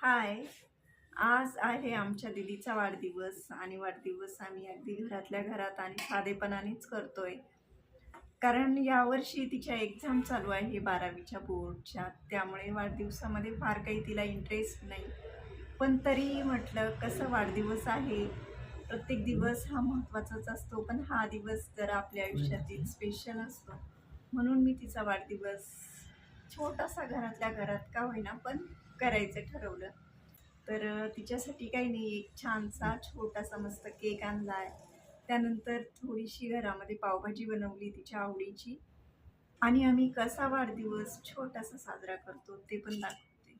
हाय. आज आहे आमच्या दिदीचा वाढदिवस आणि वाढदिवस आम्ही अगदी घरातल्या घरात आणि साधेपणानेच करतोय. कारण यावर्षी तिच्या एक्झाम चालू आहे बारावीच्या बोर्डच्या त्यामुळे वाढदिवसामध्ये फार काही तिला इंटरेस्ट नाही. पण तरी म्हटलं कसं वाढदिवस आहे? प्रत्येक दिवस हा महत्त्वाचाच असतो पण हा दिवस जरा आपल्या आयुष्यातील स्पेशल असतो. म्हणून मी तिचा वाढदिवस छोटासा घरातल्या घरात का होईना पण करायचं ठरवलं. तर तिच्यासाठी काही नाही एक छानसा छोटासा मस्त केक आणला आहे त्यानंतर थोडीशी घरामध्ये पावभाजी बनवली तिच्या आवडीची. आणि आम्ही कसा वाढदिवस छोटासा साजरा करतो ते पण दाखवते.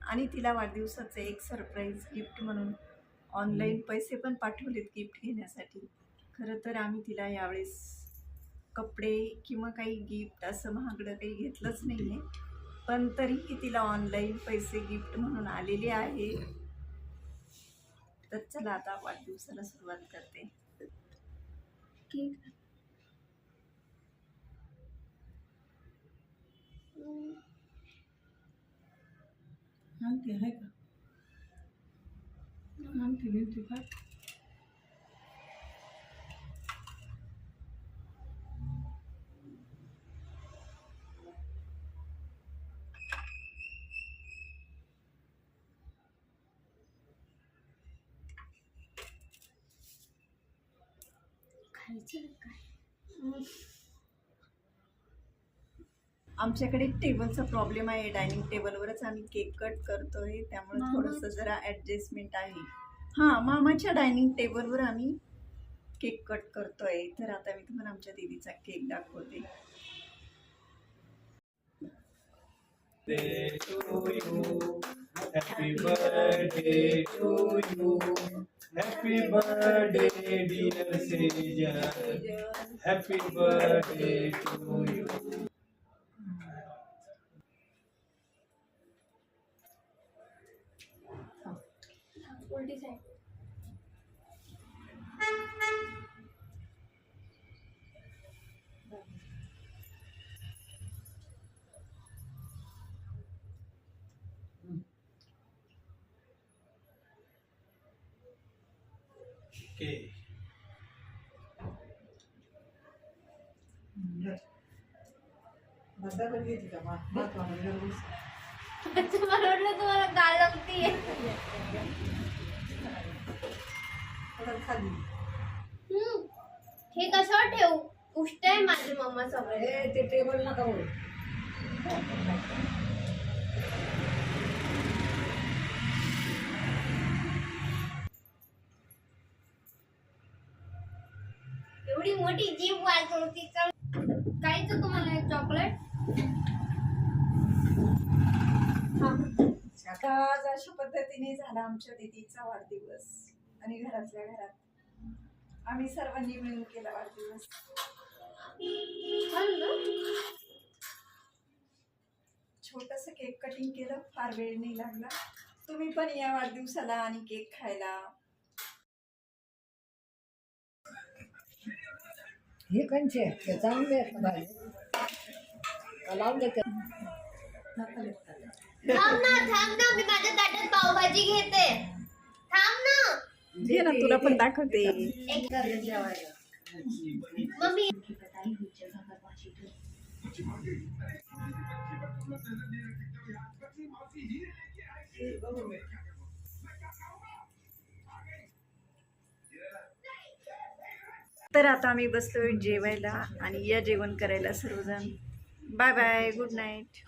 आणि तिला वाढदिवसाचं एक सरप्राईज गिफ्ट म्हणून ऑनलाईन पैसे पण पाठवलेत गिफ्ट घेण्यासाठी. खरं तर आम्ही तिला यावेळेस कपडे किंवा काही गिफ्ट असं महागडं काही घेतलंच नाही आहे पण तरीही तिला ऑनलाईन पैसे गिफ्ट म्हणून आलेले आहे. तर चला आता वाढदिवसाला सुरुवात करते. आणते आहे का? आणते आमच्याकडे टेबलचा प्रॉब्लेम आहे. डायनिंग टेबलवरच आम्ही केक कट करतोय. त्यामुळे थोडंसं जरा ॲडजस्टमेंट आहे. हां मामाच्या डायनिंग टेबलवर आम्ही केक कट करतोय. तर आता मी तुम्हाला आमच्या दीदीचा केक दाखवते. to you. Happy birthday to you. Happy birthday, dear Savior. Happy birthday to you. What is that? मला वाटलं तुम्हाला गाल लागतीये हम्म. हे कशावर ठेवू? उष्ट आहे माझी मम्मा सगळे ए ते टेबल नका बोल. एवढी मोठी जीभ वाजवून तिचा काहीच तुम्हाला एक चॉकलेट आता आज अशा पद्धतीने झाला आमच्या दीदीचा वाढदिवस. आणि घरातल्या घरात आम्ही सर्वांनी मिळून केला वाढदिवस. छोटंसं केक कटिंग केलं फार वेळ नाही लागला. तुम्ही पण या वाढदिवसाला आणि केक खायला. हे कंचे ते चांगले आहेत भाजी लावून देते थांब ना थांब ना मी माझ्या ताटात पावभाजी घेते. थांब ना. घे ना तुला पण दाखवते. एक मम्मी. तर आता आम्ही बसलोय जेवायला आणि या जेवण करायला सर्वजण. Bye bye good night